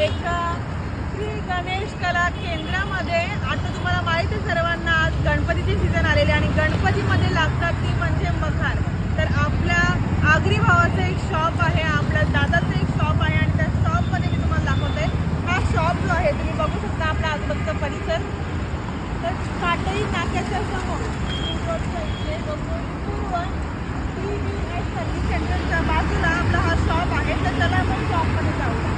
एका श्री गणेश कला केंद्रामध्ये आता तुम्हाला माहिती आहे सर्वांना आज गणपतीची सीझन आलेली आहे आणि गणपतीमध्ये लागतात ती म्हणजे मखार. तर आपल्या आगरी भावाचं एक शॉप आहे आपल्या दादाचं एक शॉप आहे आणि त्या शॉपमध्ये मी तुम्हाला दाखवते. हा शॉप जो आहे तुम्ही बघू शकता आपल्या आजूबाजूचा परिसर. तर काटई नाक्याच्या समोर रोडच्या इथे बघून पूर्व टी व्ही एस सर्व्हिस सेंटरच्या बाजूला आपला हा शॉप आहे तर चला आपण शॉपमध्ये जाऊया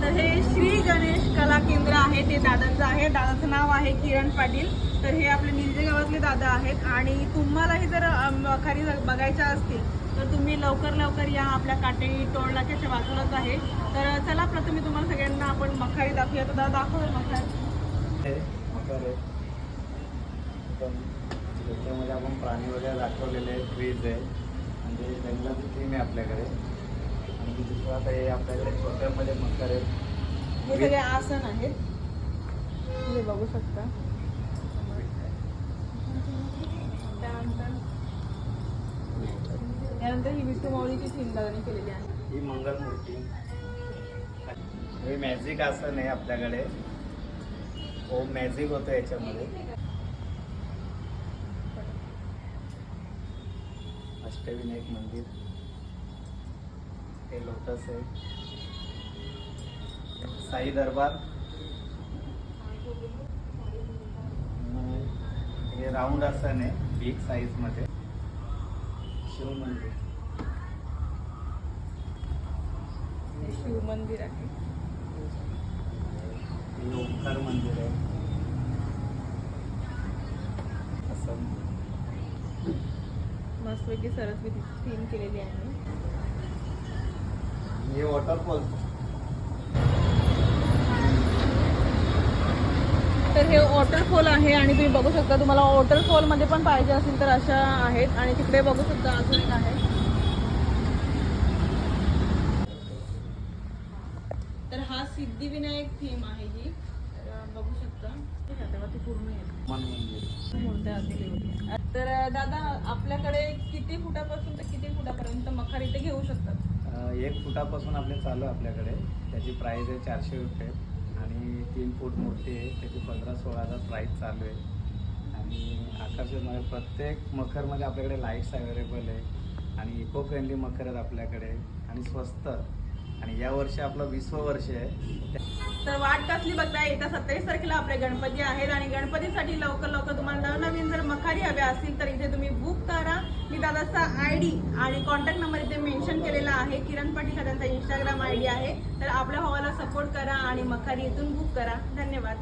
तर हे श्री गणेश कला केंद्र आहे ते दादांचं आहे. दादाचं नाव आहे किरण पाटील. तर हे आपले निलजे गावातले दादा आहेत. आणि तुम्हालाही जर मखारी जर बघायच्या असतील तर तुम्ही लवकर लवकर या आपल्या काटे टोळ नाक्याच्या बाजूलाच आहे. तर चला प्रथम मी तुम्हाला सगळ्यांना आपण मखारी दाखवूया. तर दादा दाखव मखार. त्याच्यामध्ये आपण प्राणी वगैरे दाखवलेले आहे फ्रीज आहे. म्हणजे जंगलाची थीम आहे आपल्याकडे. आणि दुसरं आता हे आपल्याकडे छोट्यामध्ये मकर हे आहे सगळे आसन आहेत. तुम्ही बघू शकता. त्यानंतर त्यानंतर ही विष्णू माऊलीची थीम केलेली आहे. ही मंगलमूर्ती हे मॅजिक आसन आहे आपल्याकडे. हो मॅजिक होतं याच्यामध्ये. अष्टविनायक मंदिर. हे लोटस आहे. साई दरबार. हे राऊंड आसन आहे बिग साईजमध्ये. शिव मंदिर. हे शिव मंदिर आहे. हे ओंकार मंदिर आहे. असं. मस्तपैकी सरस्वती थीम केलेली आहे. हे वॉटरफॉल तर हे वॉटरफॉल आहे आणि तुम्ही बघू शकता तुम्हाला वॉटरफॉलमध्ये पण पाहिजे असेल तर अशा आहेत. आणि तिकडे बघू शकता अजून एक आहे. तर हा सिद्धिविनायक थीम आहे ही. बघू शकता. आहे, तेव्हा ती पूर्ण तर दादा आपल्याकडे किती फुटापासून तर किती फुटापर्यंत मखार इथे घेऊ शकतात? एक फुटापासून आपले चालू आपल्याकडे. त्याची प्राईस आहे चारशे रुपये. आणि तीन फूट मोठी आहे. त्याची पंधरा सोळा हजार प्राईस चालू आहे. आणि आकर्षण प्रत्येक मखरमध्ये आपल्याकडे लाईट्स अवेलेबल आहे. आणि इको फ्रेंडली मखर आहेत आपल्याकडे. आणि स्वस्त. आणि या वर्षी आपलं विसव वर्ष आहे. तर वाट कसली बघताय? येत्या सत्तावीस तारखेला आपले गणपती आहेत आणि गणपतीसाठी लवकर लवकर तुम्हाला नवनवीन जर मखारी हवे असतील तर इथे तुम्ही बुक करा. मी दादाचा आय डी आणि कॉन्टॅक्ट नंबर इथे मेन्शन केलेला आहे. किरण पाटील हा त्यांचा इंस्टाग्राम आय डी आहे. तर आपल्या भावाला सपोर्ट करा आणि मखारी इथून बुक करा. धन्यवाद.